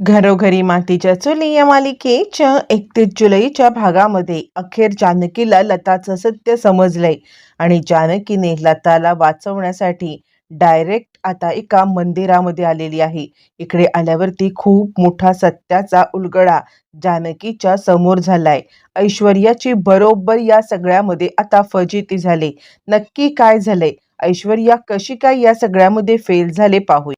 घरोघरी मातीच्या चुली या मालिकेच्या एकतीस जुलैच्या भागामध्ये अखेर जानकीला लताचं सत्य समजलंय आणि जानकीने लताला वाचवण्यासाठी डायरेक्ट आता एका मंदिरामध्ये आलेली आहे. इकडे आल्यावरती खूप मोठा सत्याचा उलगडा जानकीच्या समोर झालाय. ऐश्वर्याची बरोबर या सगळ्यामध्ये आता फजिती झाली. नक्की काय झालंय? ऐश्वर्या कशी काय या सगळ्यामध्ये फेल झाले पाहू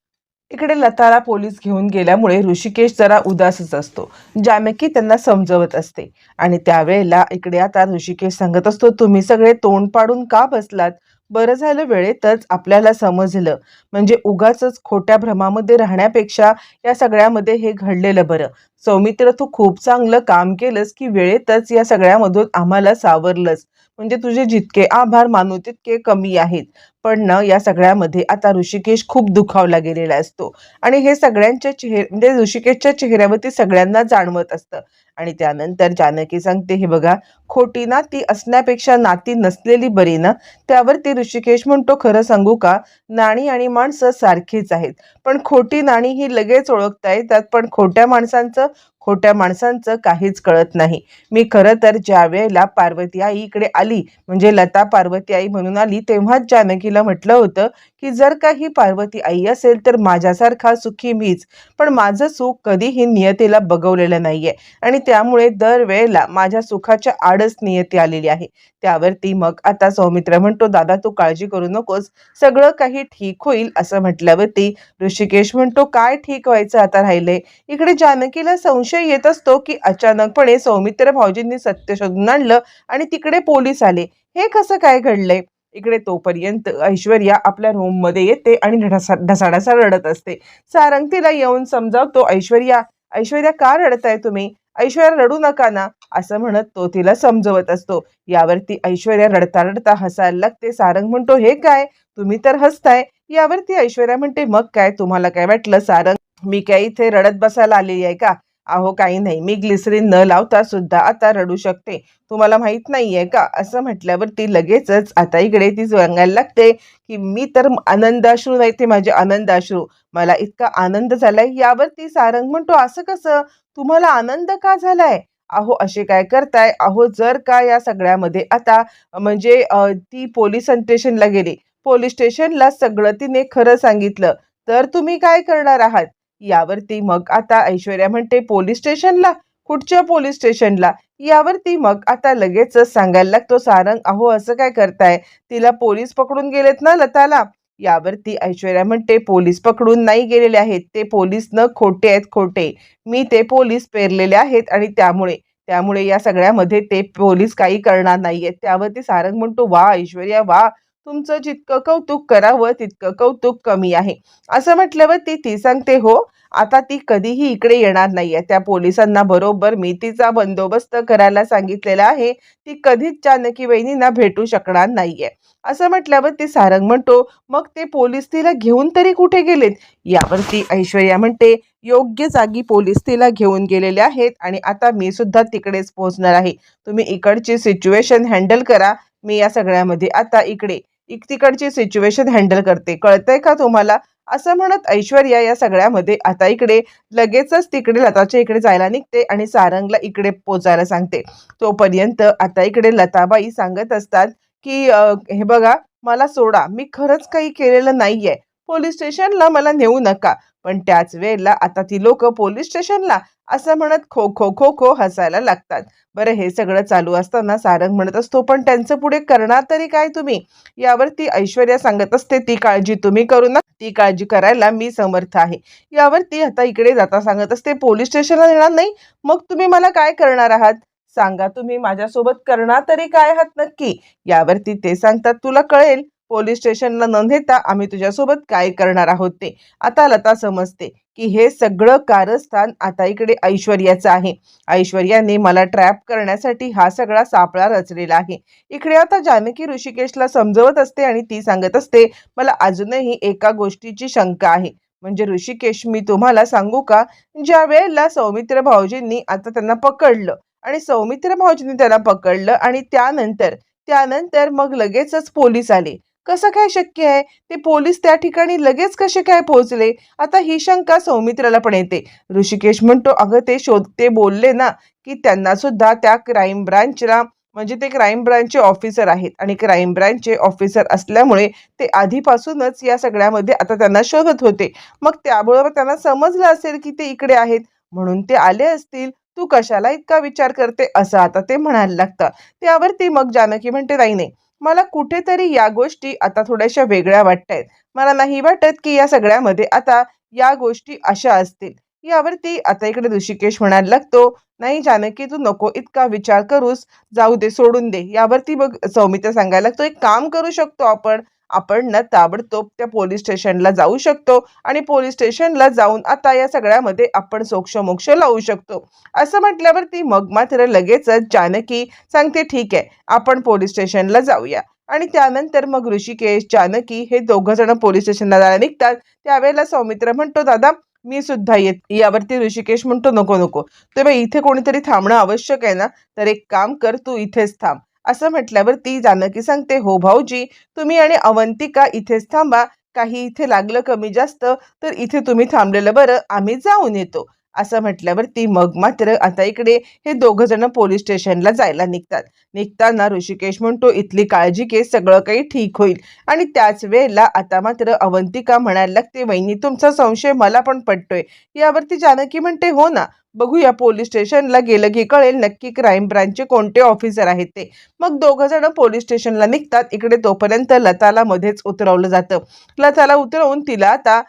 इकडे लताला पोलीस घेऊन गेल्यामुळे ऋषिकेश जरा उदासच असतो जानकी त्यांना समजवत असते. आणि त्यावेळेला इकडे आता ऋषिकेश सांगत असतो तुम्ही सगळे तोंड पाडून का बसलात? बरं झालं वेळेतच आपल्याला समजलं. म्हणजे उगाच खोट्या भ्रमामध्ये राहण्यापेक्षा या सगळ्यामध्ये हे घडलेलं बरं. सौमित्र तू खूप चांगलं काम केलंस की वेळेतच या सगळ्यामधून आम्हाला सावरलंस. म्हणजे तुझे जितके आभार मानू तितके कमी आहेत. पण न या सगळ्यामध्ये आता ऋषिकेश खूप दुखावला गेलेला असतो. आणि हे सगळ्यांच्या चेहरे म्हणजे ऋषिकेशच्या चेहऱ्यावरती सगळ्यांना जाणवत असतं. आणि त्यानंतर जानकी सांगते हे बघा खोटी नाती असण्यापेक्षा नाती नसलेली बरी ना त्यावर ती ऋषिकेश म्हणतो खरं सांगू का नाणी आणि माणसं सारखीच आहेत. पण खोटी नाणी ही लगेच ओळखता येतात. पण खोट्या माणसांचं खोट्या माणसांचं काहीच कळत नाही. मी खरं तर ज्या वेळेला पार्वती आई इकडे आली म्हणजे लता पार्वती आई म्हणून आली तेव्हाच जानकीला म्हटलं होतं की जर काही पार्वती आई असेल तर माझ्यासारखा सुखी मीच. पण माझं सुख कधीही नियतीला बघवलेलं नाहीये. आणि त्यामुळे दरवेळेला माझ्या सुखाच्या आडच नियती आलेली आहे. त्यावरती मग आता सौमित्र म्हणतो दादा तू काळजी करू नकोस. सगळं काही ठीक होईल असं म्हटल्यावरती ऋषिकेश म्हणतो काय ठीक व्हायचं आता राहिलंय? इकडे जानकीला संशय येत असतो की अचानकपणे सौमित्र भाऊजींनी सत्य शोधून आणलं आणि तिकडे पोलीस आले. हे कसं काय घडलंय? इकडे तोपर्यंत ऐश्वर्या आपल्या रूममध्ये येते आणि ढसा ढसाढसा रडत असते. सारंग तिला येऊन समजावतो ऐश्वर्या ऐश्वर्या का रडताय तुम्ही? ऐश्वर्या रडू नका ना असं म्हणत तो तिला समजवत असतो. यावरती ऐश्वर्या रडता रडता हसायला लागते. सारंग म्हणतो हे काय? तुम्ही तर हसताय. यावरती ऐश्वर्या म्हणते मग काय? तुम्हाला काय वाटलं सारंग? मी काय इथे रडत बसायला आलेली आहे का? अहो काही नाही. मी ग्लिसरीन न लावता सुद्धा आता रडू शकते. तुम्हाला माहीत नाही आहे का? असं म्हटल्यावर ती लगेचच आता इकडे ती सांगायला लागते की मी तर आनंदाश्रू नाही ते माझे आनंदाश्रू. मला इतका आनंद झालाय. यावरती सारंग म्हणतो असं कसं? तुम्हाला आनंद का झालाय? अहो असे काय करताय? अहो जर का या सगळ्यामध्ये आता म्हणजे ती पोलीस स्टेशनला गेली. पोलीस स्टेशनला सगळं तिने खरं सांगितलं. तर तुम्ही काय करणार आहात? यावरती मग आता ऐश्वर्या म्हणते पोलीस स्टेशनला? कुठच्या पोलीस स्टेशनला? यावरती मग आता लगेचच सांगायला लागतो सारंग अहो असं काय करताय? तिला पोलीस पकडून गेलेत ना लताला? यावरती ऐश्वर्या म्हणते पोलीस पकडून नाही गेलेले आहेत. ते पोलीस न खोटे आहेत खोटे. मी ते पोलीस पेरलेले आहेत आणि त्यामुळे त्यामुळे या सगळ्यामध्ये ते पोलीस काही करणार नाहीयेत. त्यावरती सारंग म्हणतो वा ऐश्वर्या वा. तुमचं जितकं कौतुक करावं तितकं कौतुक कमी आहे. असं म्हटल्यावर ती ती सांगते हो आता ती कधीही इकडे येणार नाहीये. त्या पोलिसांना बरोबर मी तिचा बंदोबस्त करायला सांगितलेला आहे. ती कधीच जानकी वहिनींना भेटू शकणार नाहीये. असं म्हटल्यावर ती सारंग म्हणतो मग ते पोलीस तिला घेऊन तरी कुठे गेलेत? यावरती ऐश्वर्या म्हणते योग्य जागी पोलीस तिला घेऊन गेलेले आहेत आणि आता मी सुद्धा तिकडेच पोहोचणार आहे. तुम्ही इकडची सिच्युएशन हँडल करा. मी या सगळ्यामध्ये आता इकडे तिकडची सिच्युएशन हँडल करते. कळतंय का तुम्हाला? असं म्हणत ऐश्वर्या या सगळ्यामध्ये आता इकडे लगेचच तिकडे लताच्या इकडे जायला निघते आणि सारंगला इकडे पोचायला सांगते. तोपर्यंत आता इकडे लताबाई सांगत असतात की हे बघा मला सोडा. मी खरंच काही केलेलं नाहीये. पोलीस स्टेशनला मला नेऊ नका. पण त्याच वेळेला आता ती लोक पोलीस स्टेशनला असं म्हणत खो खो खो खो हसायला लागतात. बरं हे सगळं चालू असताना सारंग म्हणत असतो पण त्यांचं पुढे करणार तरी काय तुम्ही? यावरती ऐश्वर्या सांगत असते ती काळजी तुम्ही करू ना ती काळजी करायला मी समर्थ आहे. यावरती आता इकडे जाता सांगत असते पोलीस स्टेशनला येणार नाही? मग तुम्ही मला काय करणार आहात? सांगा तुम्ही माझ्यासोबत करणार तरी काय आहात नक्की? यावरती ते सांगतात तुला कळेल पोलीस स्टेशनला न नेता आम्ही तुझ्यासोबत काय करणार आहोत ते? आता लता समजते की हे सगळं कारस्थान आता इकडे ऐश्वर्याचं आहे. ऐश्वर्याने मला ट्रॅप करण्यासाठी हा सगळा सापळा रचलेला आहे. इकडे आता जानकी ऋषिकेशला समजवत असते आणि ती सांगत असते मला अजूनही एका गोष्टीची शंका आहे. म्हणजे ऋषिकेश मी तुम्हाला सांगू का? ज्या वेळेला सौमित्र भाऊजींनी आता त्यांना पकडलं आणि सौमित्र भाऊजींनी त्यांना पकडलं आणि त्यानंतर त्यानंतर मग लगेचच पोलीस आले. कसं काय शक्य आहे? ते पोलीस त्या ठिकाणी लगेच कसे काय पोहोचले? आता ही शंका सौमित्राला पण येते. ऋषिकेश म्हणतो अगं ते शोध ते बोलले ना की त्यांना सुद्धा त्या क्राईम ब्रांचला म्हणजे ते क्राईम ब्रांचचे ऑफिसर आहेत आणि क्राईम ब्रांचचे ऑफिसर असल्यामुळे ते आधीपासूनच या सगळ्यामध्ये आता त्यांना शोधत होते. मग त्याबरोबर त्यांना समजलं असेल की ते इकडे आहेत. म्हणून ते आले असतील. तू कशाला इतका विचार करते? असं आता ते म्हणायला लागतं. त्यावरती मग जानकी म्हणते नाही नाही. मला कुठेतरी या गोष्टी आता थोड्याशा वेगळ्या वाटत आहेत मला नाही वाटत की या सगळ्यामध्ये आता या गोष्टी अशा असतील. यावरती आता इकडे ऋषिकेश म्हणायला लागतो नाही जानकी तू नको इतका विचार करूस. जाऊ दे सोडून दे. यावरती बघ सौमित्र सांगायला लागतो एक काम करू शकतो आपण. आपण ना ताबडतोब त्या पोलीस स्टेशनला जाऊ शकतो. आणि पोलीस स्टेशनला जाऊन आता या सगळ्यामध्ये आपण सोक्ष मोक्ष लावू शकतो. असं म्हटल्यावरती मग मात्र लगेचच जानकी सांगते ठीक आहे आपण पोलीस स्टेशनला जाऊया. आणि त्यानंतर मग ऋषिकेश जानकी हे दोघं जण पोलीस स्टेशनला जायला निघतात. त्यावेळेला सौमित्र म्हणतो दादा मी सुद्धा येत यावरती ऋषिकेश म्हणतो नको नको. तर इथे कोणीतरी थांबणं आवश्यक आहे ना? तर एक काम कर तू इथेच थांब. असं म्हटल्यावर ती जानकी सांगते हो भाऊजी तुम्ही आणि अवंतिका इथेच थांबा. काही इथे लागलं कमी जास्त तर इथे तुम्ही थांबलेलं बरं. आम्ही जाऊन येतो. असं म्हटल्यावर ती मग मात्र आता इकडे हे दोघं जण पोलीस स्टेशनला जायला निघतात. निघताना ऋषिकेश म्हणतो इथली काळजी घे सगळं काही ठीक होईल. आणि त्याच वेळेला आता मात्र अवंतिका म्हणायला लागते वहिनी तुमचा संशय मला पण पडतोय यावरती जानकी म्हणते हो ना बघूया पोलीस स्टेशनला गेलं की कळेल नक्की क्राईम ब्रांचचे कोणते ऑफिसर आहेत ते. मग दोघं जण पोलीस स्टेशनला निघतात. इकडे तोपर्यंत लताला मध्येच उतरवलं जातं. लताला उतरवून तिला आता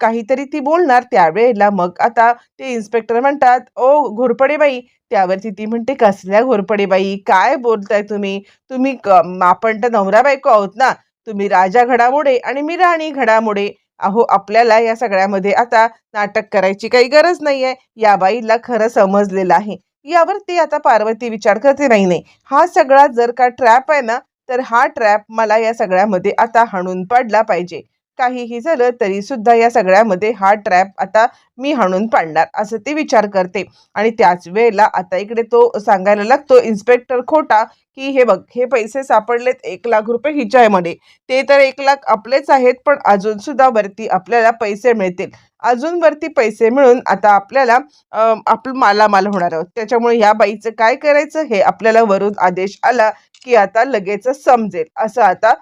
काहीतरी ती बोलणार त्यावेळेला मग आता ते इन्स्पेक्टर म्हणतात ओ घोरपडे बाई त्यावरती ती म्हणते कसल्या घोरपडे बाई काय बोलताय तुम्ही? तुम्ही क- आपण तर नवरा बायको आहोत ना. तुम्ही राजा घडामोडे आणि मी राणी घडामोडे. अहो आपल्याला या सगळ्यामध्ये आता नाटक करायची काही गरज नाहीये. या बाईला खरं समजलेलं आहे. यावर ती आता पार्वती विचार करते नाही नाही. हा सगळा जर का ट्रॅप आहे ना तर हा ट्रॅप मला या सगळ्यामध्ये आता हाणून पडला पाहिजे. काहीही झालं तरी सुद्धा या सगळ्यामध्ये हा ट्रॅप आता मी हाणून पाडणार असं ते विचार करते. आणि त्याच वेळेला आता इकडे तो सांगायला लागतो इन्स्पेक्टर खोटा की हे बघ हे पैसे सापडलेत एक लाख रुपये हिच्यामध्ये. ते तर एक लाख आपलेच आहेत पण अजून सुद्धा वरती आपल्याला पैसे मिळतील. अजून वरती पैसे मिळून आता आपल्याला आपलं मालामाल होणार आहोत. त्याच्यामुळे ह्या बाईचं काय करायचं? हे आपल्याला वरून आदेश आला की आता लगेचच समजेल. असं आता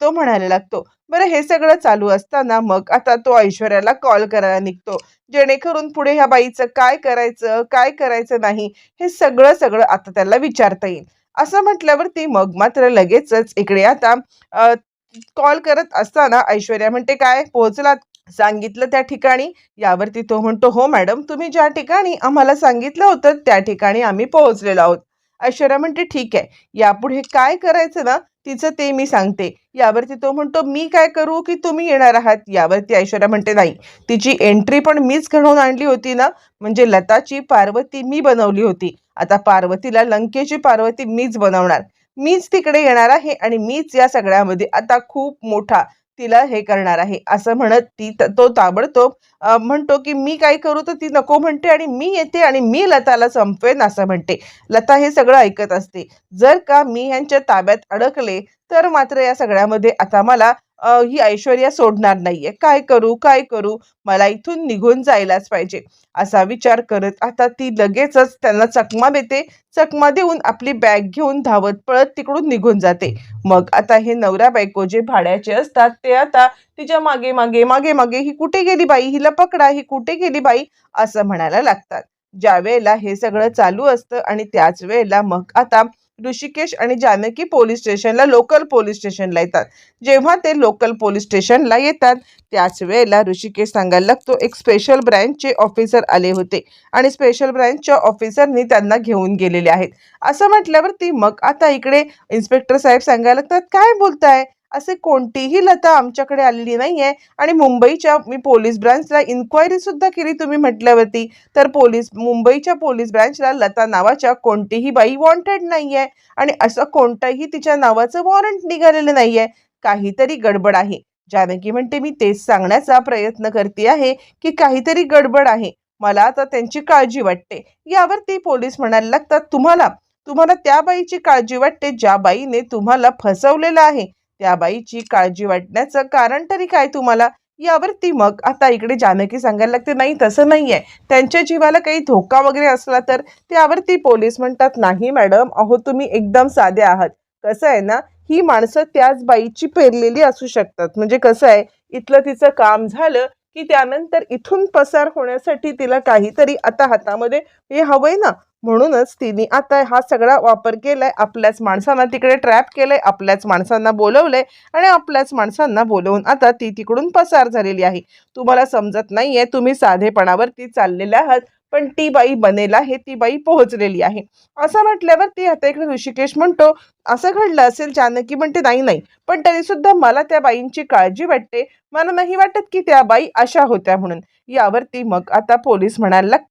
तो म्हणायला लागतो. बरं हे सगळं चालू असताना मग आता तो ऐश्वर्याला कॉल करायला निघतो. जेणेकरून पुढे ह्या बाईचं काय करायचं काय करायचं नाही हे सगळं सगळं आता त्याला विचारता येईल. असं म्हटल्यावरती मग मात्र लगेचच इकडे आता कॉल करत असताना ऐश्वर्या म्हणते काय पोहोचलात? सांगितलं त्या ठिकाणी? यावरती तो म्हणतो हो मॅडम तुम्ही ज्या ठिकाणी आम्हाला सांगितलं होतं त्या ठिकाणी आम्ही पोहोचलेलो आहोत. ऐश्वर्या म्हणते ठीक आहे. यापुढे काय करायचं ना तिचं ते मी सांगते. यावरती तो म्हणतो मी काय करू की तुम्ही येणार आहात? यावरती ऐश्वर्या म्हणते नाही. तिची एंट्री पण मीच घडवून आणली होती ना? म्हणजे लताची पार्वती मी बनवली होती. आता पार्वतीला लंकेची पार्वती मीच बनवणार. मीच तिकडे येणार आहे आणि मीच या सगळ्यामध्ये आता खूप मोठा तिला हे करणार आहे. असं म्हणत ती त- तो ताबडतोब म्हणतो की मी काय करू तर ती नको म्हणते आणि मी येते आणि मी लताला संपवेन असं म्हणते. लता हे सगळं ऐकत असते. जर का मी ह्यांच्या ताब्यात अडकले तर मात्र या सगळ्यामध्ये आता मला ही ऐश्वर्या सोडणार नाहीये. काय करू काय करू? मला इथून निघून जायलाच पाहिजे. असा विचार करत आता ती लगेचच त्यांना चकमा देते. चकमा देऊन आपली बॅग घेऊन धावत पळत तिकडून निघून जाते. मग आता हे नवरा बायको जे भाड्याचे असतात ते आता तिच्यामागे मागे मागे मागे ही कुठे गेली बाई? हिला पकडा ही कुठे गेली बाई? असं म्हणायला लागतात. ज्या वेळेला हे सगळं चालू असतं आणि त्याच वेळेला मग आता ऋषिकेश आणि जानकी पोलीस स्टेशनला लोकल पोलीस स्टेशनला येतात. जेव्हा ते लोकल पोलीस स्टेशनला येतात त्याच वेळेला ऋषिकेश सांगायला लागतो एक स्पेशल ब्रँचचे ऑफिसर आले होते. आणि स्पेशल ब्रँचच्या ऑफिसरनी त्यांना घेऊन गेलेले आहेत. असं म्हटल्यावरती मग आता इकडे इन्स्पेक्टर साहेब सांगायला लागतात काय बोलताय? असे कोणतीही लता आमच्याकडे आलेली नाहीये. आणि मुंबईच्या मी पोलीस ब्रांचला इन्क्वायरी सुद्धा केली तुम्ही म्हटल्यावरती. तर पोलीस मुंबईच्या पोलीस ब्रँचला लता नावाच्या कोणतीही बाई वॉन्टेड नाहीये. आणि असं कोणतंही तिच्या नावाचं वॉरंट निघालेलं नाहीये. काहीतरी गडबड आहे. जानकी म्हणते मी तेच सांगण्याचा प्रयत्न करते आहे की काहीतरी गडबड आहे. मला आता त्यांची काळजी वाटते. यावरती पोलीस म्हणायला लागतात तुम्हाला तुम्हाला त्या बाईची काळजी वाटते ज्या बाईने तुम्हाला फसवलेलं आहे. त्या बाईची काळजी वाटण्याचं कारण तरी काय तुम्हाला? यावरती मग आता इकडे जानकी सांगायला लागते नाही तसं नाही आहे त्यांच्या जीवाला काही धोका वगैरे असला तर त्यावरती पोलीस म्हणतात नाही मॅडम अहो तुम्ही एकदम साधे आहात. कसं आहे ना ही माणसं त्याच बाईची पेरलेली असू शकतात. म्हणजे कसं आहे इथलं तिचं काम झालं की त्यानंतर इथून पसार होण्यासाठी तिला काहीतरी आता हातामध्ये हे हवंय ना. म्हणूनच तिने आता हा सगळा वापर केलाय. आपल्याच माणसांना तिकडे ट्रॅप केलंय आपल्याच माणसांना बोलवलंय आणि आपल्याच माणसांना बोलवून आता ती तिकडून पसार झालेली आहे. तुम्हाला समजत नाहीये तुम्ही साधेपणावरती चाललेले आहात पण ती बाई बनेला हे ती बाई पोहोचलेली आहे. असं म्हटल्यावर ती आता इकडे ऋषिकेश म्हणतो असं घडलं असेल जानकी म्हणते नाही नाही पण तरी सुद्धा मला त्या बाईंची काळजी वाटते. मला नाही वाटत की त्या बाई अशा होत्या म्हणून. यावरती मग आता पोलीस म्हणायला लाग-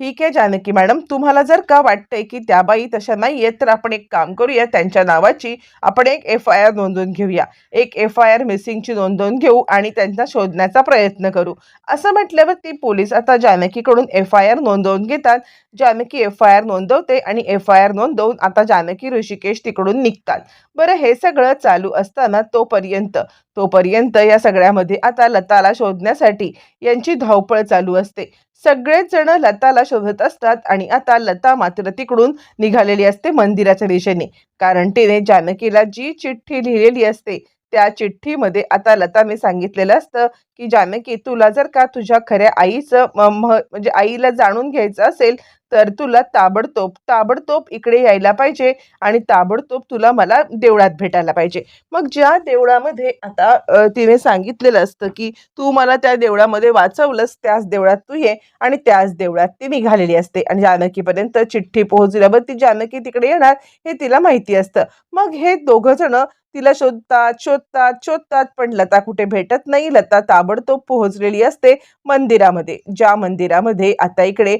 ठीक आहे जानकी मॅडम. तुम्हाला जर का वाटतंय की त्या बाई तशा नाही आहेत तर आपण एक काम करूया त्यांच्या नावाची आपण एक एफ आय आर नोंदवून घेऊया. एक एफ आय आर मिसिंगची नोंदवून घेऊ आणि त्यांना शोधण्याचा प्रयत्न करू. असं म्हटल्यावर ती पोलीस आता जानकीकडून एफ आय आर नोंदवून घेतात. जानकी एफ आय आर नोंदवते आणि एफ आय आर नोंदवून आता जानकी ऋषिकेश तिकडून निघतात. बरं हे सगळं चालू असताना तोपर्यंत तोपर्यंत या सगळ्यामध्ये आता लताला शोधण्यासाठी यांची धावपळ चालू असते. सगळेच जण लताला शोधत असतात आणि आता लता मात्र तिकडून निघालेली असते मंदिराच्या दिशेने. कारण तिने जानकीला जी चिठ्ठी लिहिलेली असते त्या चिठ्ठीमध्ये आता लता मी सांगितलेलं असतं की जानकी तुला जर का तुझ्या खऱ्या आईचं म- म्हणजे आईला जाणून घ्यायचं असेल तर तुला ताबडतोब ताबडतोब इकडे यायला पाहिजे आणि ताबडतोब तुला मला देवळात भेटायला पाहिजे. मग ज्या देवळामध्ये आता तिने सांगितलेलं असतं की तू मला त्या देवळामध्ये वाचवलंस त्याच देवळात तू ये आणि त्याच देवळात ती निघालेली असते आणि जानकीपर्यंत चिठ्ठी पोहोचल्यावर ती जानकी तिकडे येणार हे तिला माहिती असतं. मग हे दोघं जण तिला शोधतात शोधतात शोधतात पण लता कुठे भेटत नाही. लता ताबडतोब पोहोचलेली असते मंदिरामध्ये. ज्या मंदिरामध्ये आता इकडे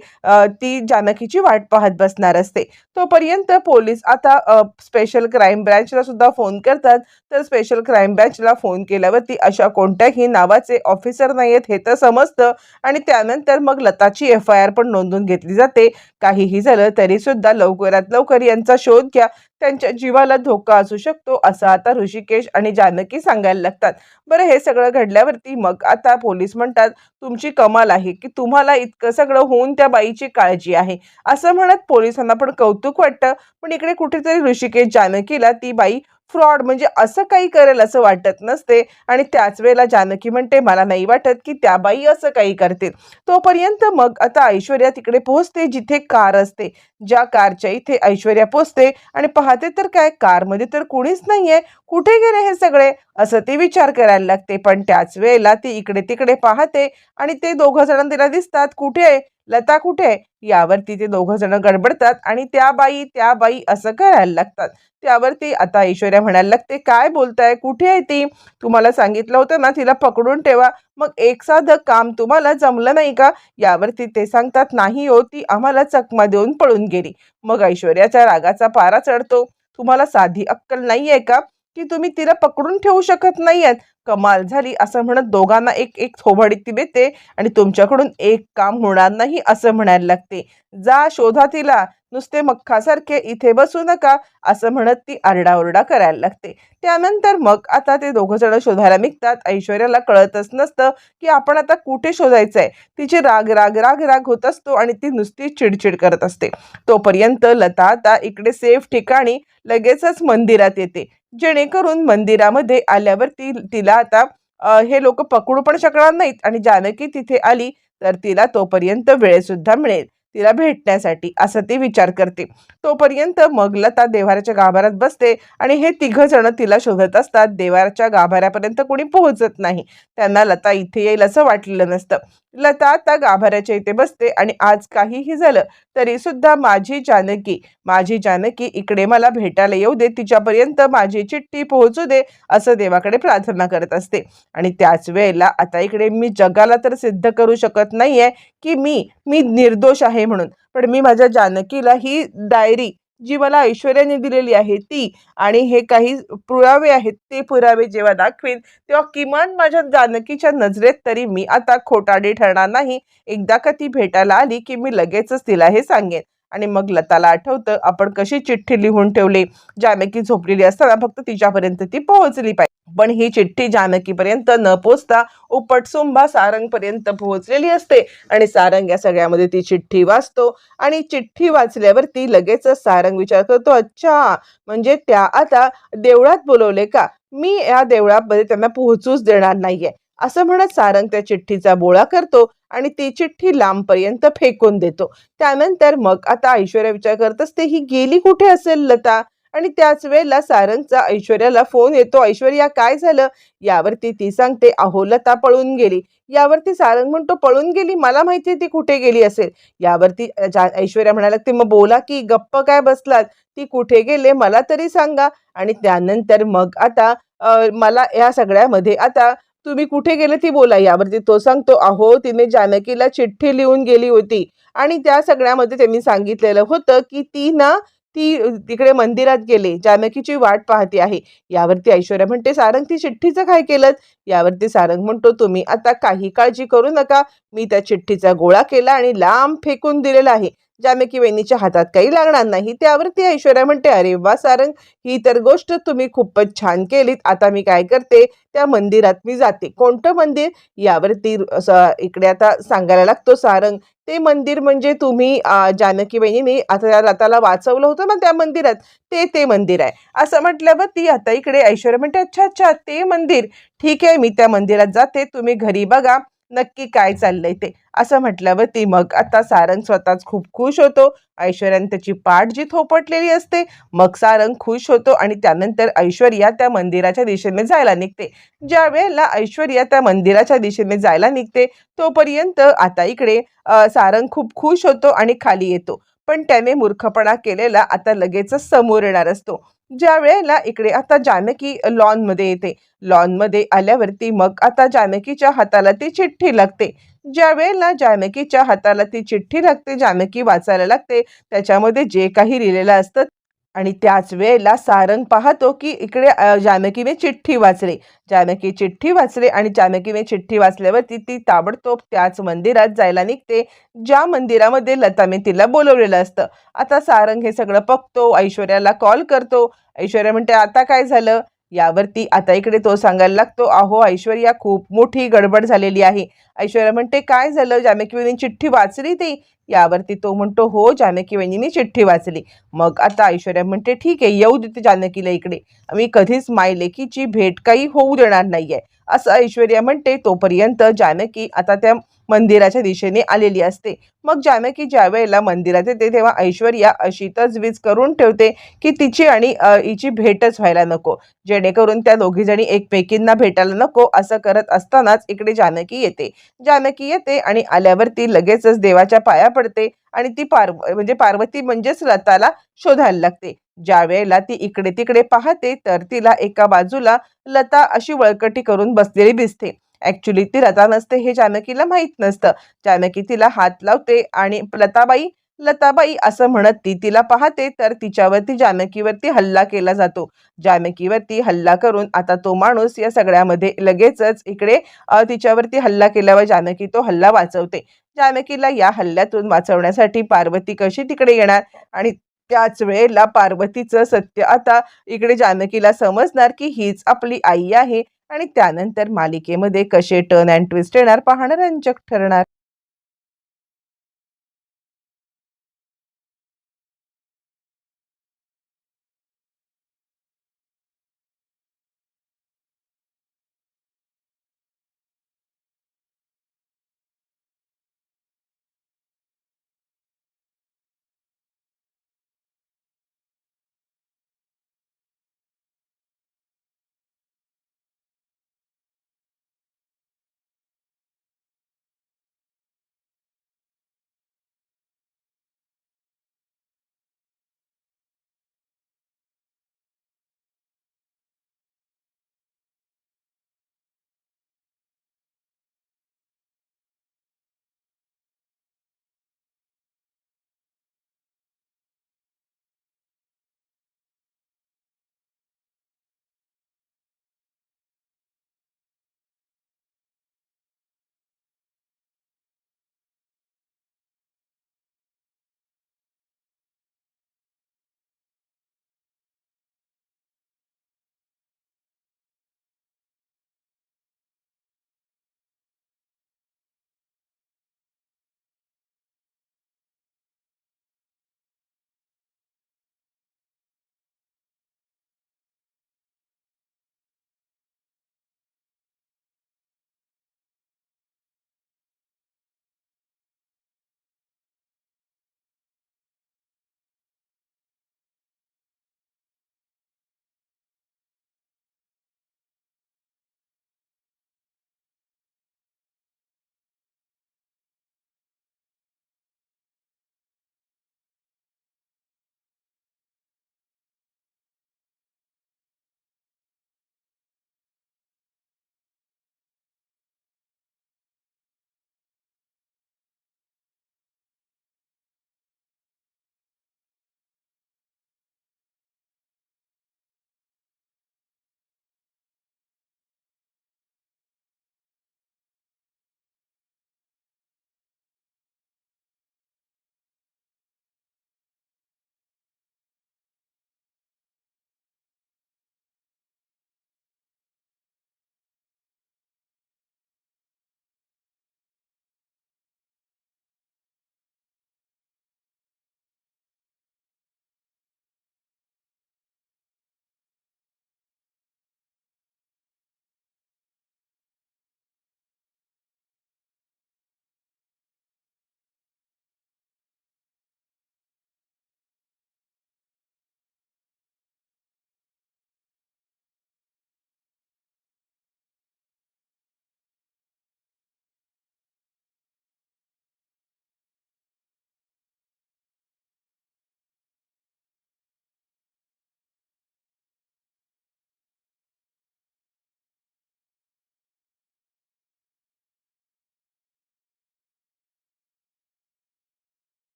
ती जानकीची वाट पाहत बसणार असते. तोपर्यंत पोलीस आता स्पेशल क्राईम ब्रँचला सुद्धा फोन करतात. तर स्पेशल क्राईम ब्रँचला फोन केल्यावरती अशा कोणत्याही नावाचे ऑफिसर नाही आहेत हे तर समजतं. आणि त्यानंतर मग लताची एफ आय आर पण नोंदवून घेतली जाते. काहीही झालं तरी सुद्धा लवकरात लवकर यांचा शोध घ्या. त्यांच्या जीवाला धोका असू शकतो असं आता ऋषिकेश आणि जानकी सांगायला लागतात. बरं हे सगळं घडल्यावरती मग आता पोलीस म्हणतात तुमची कमाल आहे की तुम्हाला इतकं सगळं होऊन त्या बाईची काळजी आहे. असं म्हणत पोलिसांना पण कौतुक वाटतं. पण इकडे कुठेतरी ऋषिकेश जानकीला ती बाई फ्रॉड म्हणजे असं काही करेल असं वाटत नसते. आणि त्याच वेळेला जानकी म्हणते मला नाही वाटत की त्या बाई असं काही करतील. तोपर्यंत मग आता ऐश्वर्या तिकडे पोहोचते जिथे कार असते. ज्या कारच्या इथे ऐश्वर्या पोचते आणि पाहते तर काय कारमध्ये तर कुणीच नाहीये. कुठे गेले हे सगळे? असं ती विचार करायला लागते. पण त्याच वेळेला ती इकडे तिकडे पाहते आणि ते दोघं जण तिला दिसतात कुठे आहे? लता कुठे आहे? यावरती ते दोघं जण गडबडतात आणि त्या बाई त्या बाई असं करायला लागतात. त्यावरती आता ऐश्वर्या म्हणायला लागते काय बोलताय? कुठे आहे ती? तुम्हाला सांगितलं होतं ना तिला पकडून ठेवा. मग एक साधं काम तुम्हाला जमलं नाही का? यावरती ते सांगतात नाही हो ती आम्हाला चकमा देऊन पळून गेली. मग ऐश्वर्याच्या रागाचा पारा चढतो. तुम्हाला साधी अक्कल नाही आहे का? की तुम्ही तिला पकडून ठेवू शकत नाही आहेत कमाल झाली असं म्हणत दोघांना एक एक थोबाडी ती देते आणि तुमच्याकडून एक काम होणार नाही असं म्हणायला लागते. जा शोधा तिला नुसते मक्खासारखे इथे बसू नका असं म्हणत ती आरडाओरडा करायला लागते. त्यानंतर मग आता ते दोघं जण शोधायला निघतात. ऐश्वर्याला कळतच नसतं की आपण आता कुठे शोधायचं आहे तिची राग राग राग राग होत असतो आणि ती नुसती चिडचिड करत असते. तोपर्यंत लता आता इकडे सेफ ठिकाणी लगेचच मंदिरात येते. जेणेकरून मंदिरामध्ये आल्यावर ती तिला आता हे लोक पकडू पण शकणार नाहीत आणि जानकी तिथे आली तर तिला तोपर्यंत वेळ सुद्धा मिळेल. तिला भेटण्यासाठी असं ती विचार करते. तोपर्यंत मग लता देवाऱ्याच्या गाभाऱ्यात बसते आणि हे तिघ जण तिला शोधत असतात. देवाराच्या गाभाऱ्यापर्यंत कोणी पोहोचत नाही. त्यांना लता इथे येईल असं वाटलेलं नसतं. लता आता गाभाऱ्याच्या इथे बसते आणि आज काहीही झालं तरी सुद्धा माझी जानकी माझी जानकी इकडे मला भेटायला येऊ दे तिच्यापर्यंत माझी चिठ्ठी पोहोचू दे असं देवाकडे प्रार्थना करत असते. आणि त्याच वेळेला आता इकडे मी जगाला तर सिद्ध करू शकत नाहीये की मी मी निर्दोष आहे म्हणून. पण मी माझ्या जानकीला ही डायरी जी मला ऐश्वर्याने दिलेली आहे ती आणि हे काही पुरावे आहेत ते पुरावे जेव्हा दाखवीन तेव्हा किमान माझ्या जानकीच्या नजरेत तरी मी आता खोटाडी ठरणार नाही. एकदा का ती भेटायला आली की मी लगेचच तिला हे सांगेन. आणि मग लताला आठवतं आपण कशी चिठ्ठी लिहून ठेवली जानकी झोपलेली असताना फक्त तिच्यापर्यंत ती पोहोचली पाहिजे. पण ही चिठ्ठी जानकीपर्यंत न पोचता उपटसुंभा सारंगपर्यंत पोहोचलेली असते आणि सारंग या सगळ्यामध्ये ती चिठ्ठी वाचतो आणि चिठ्ठी वाचल्यावरती लगेचच सारंग विचार करतो अच्छा म्हणजे त्या आता देवळात बोलवले का? मी या देवळामध्ये त्यांना पोहोचूच देणार नाहीये. असं म्हणत सारंग त्या चिठ्ठीचा बोळा करतो आणि ती चिठ्ठी लांबपर्यंत फेकून देतो. त्यानंतर मग आता ऐश्वर्या विचार करत असते ही गेली कुठे असेल लता? आणि त्याच वेळेला सारंगचा ऐश्वर्याला फोन येतो ऐश्वर्या काय झालं? यावरती ती सांगते अहो लता पळून गेली. यावरती सारंग म्हणतो पळून गेली? मला माहिती ती कुठे गेली असेल. यावरती जा- ऐश्वर्या म्हणायला ते मग बोला की गप्प काय बसलात? ती कुठे गेले? मला तरी सांगा. आणि त्यानंतर मग आता मला या सगळ्यामध्ये आता तुम्ही कुठे गेले ती बोला. यावरती तो सांगतो अहो तिने जानकीला चिठ्ठी लिहून गेली होती. आणि त्या सगळ्यामध्ये त्यांनी सांगितलेलं होतं की ती ना ती तिकडे मंदिरात गेले. जानकीची वाट पाहते आहे. यावरती ऐश्वर्या म्हणते सारंग ती चिठ्ठीचं काय केलं यावरती सारंग म्हणतो तुम्ही आता काही काळजी करू नका. मी त्या चिठ्ठीचा गोळा केला आणि लांब फेकून दिलेला आहे. जामेकी वहिनीच्या हातात काही लागणार नाही. त्यावरती ऐश्वर्या म्हणते अरे वा सारंग ही तर गोष्ट तुम्ही खूपच छान केलीत. आता मी काय करते? त्या मंदिरात मी जाते. कोणतं मंदिर? यावरती असं इकडे आता सांगायला लागतो सारंग. ते मंदिर म्हणजे तुम्ही जानकी बहिणीने आता रथाला वाचवलं होतं ना त्या मंदिरात ते ते मंदिर आहे. असं म्हटल्यावर ती आता इकडे ऐश्वर्या म्हणते अच्छा अच्छा ते मंदिर. ठीक आहे मी त्या मंदिरात जाते. तुम्ही घरी बघा. नक्की काय चाललंय ते? असं म्हटल्यावर ती मग आता सारंग स्वतःच खूप खुश होतो. ऐश्वर्याने त्याची पाठ जी थोपटलेली असते मग सारंग खुश होतो आणि त्यानंतर ऐश्वर्या त्या मंदिराच्या दिशेने जायला निघते. ज्या वेळेला ऐश्वर्या त्या मंदिराच्या दिशेने जायला निघते तोपर्यंत आता इकडे सारंग खूप खुश होतो आणि खाली येतो. पण त्याने मूर्खपणा केलेला आता लगेचच समोर येणार असतो. ज्या वेळेला इकडे आता जानकी लॉनमध्ये येते. लॉनमध्ये आल्यावरती मग आता जानकीच्या हाताला ती चिठ्ठी लागते. ज्या वेळेला जानकीच्या हाताला ती चिठ्ठी लागते जानकी वाचायला लागते त्याच्यामध्ये जे काही लिहिलेलं असतं आणि त्याच वेळेला सारंग पाहतो की इकडे जानकीने चिठ्ठी वाचली. जानकी चिठ्ठी वाचली आणि जानकीने चिठ्ठी वाचल्यावरती ती ताबडतोब त्याच मंदिरात जायला निघते ज्या मंदिरामध्ये लताने तिला बोलवलेलं असतं. आता सारंग हे सगळं बघतो ऐश्वर्याला कॉल करतो. ऐश्वर्या म्हणते आता काय झालं? यावरती आता इकडे तो सांगायला लागतो अहो ऐश्वर्या खूप मोठी गडबड झालेली आहे. ऐश्वर्या म्हणते काय झालं? जानकी चिठ्ठी वाचली ती. यावरती तो म्हणतो हो जानकी वहिनीने चिठ्ठी वाचली. मग आता ऐश्वर्या म्हणते ठीक आहे येऊ देते जानकीला इकडे. मी कधीच मायलेकीची भेट काही होऊ देणार नाहीये. असं ऐश्वर्या म्हणते तोपर्यंत जानकी आता त्या मंदिराच्या दिशेने आलेली असते. मग जानकी ज्या वेळेला मंदिरात येते तेव्हा ऐश्वर्या अशी तजवीज करून ठेवते की तिची आणि हिची भेटच व्हायला नको. जेणेकरून त्या दोघीजणी एकमेकींना भेटायला नको असं करत असतानाच इकडे जानकी येते. जानकी येते आणि आल्यावरती लगेचच देवाच्या पाया पडते आणि ती पार्व म्हणजे पार्वती म्हणजेच लताला शोधायला लागते. ज्या वेळेला ती इकडे तिकडे पाहते तर तिला एका बाजूला लता अशी वळकटी करून बसलेली दिसते. ऍक्च्युली ती लता नसते हे जानकीला माहीत नसतं. जानकी तिला हात लावते आणि लताबाई लताबाई असं म्हणत ती तिला पाहते तर तिच्यावरती जानकीवरती हल्ला केला जातो. जानकीवरती हल्ला करून आता तो माणूस या सगळ्यामध्ये लगेचच इकडे तिच्यावरती हल्ला केल्यावर जानकी तो हल्ला वाचवते. जानकीला या हल्ल्यातून वाचवण्यासाठी पार्वती कशी तिकडे येणार? आणि त्याच वेळेला पार्वतीचं सत्य आता इकडे जानकीला समजणार की हीच आपली आई आहे. आणि त्यानंतर मालिकेमध्ये कसे टर्न अँड ट्विस्ट येणार पाहणं रंजक ठरणार.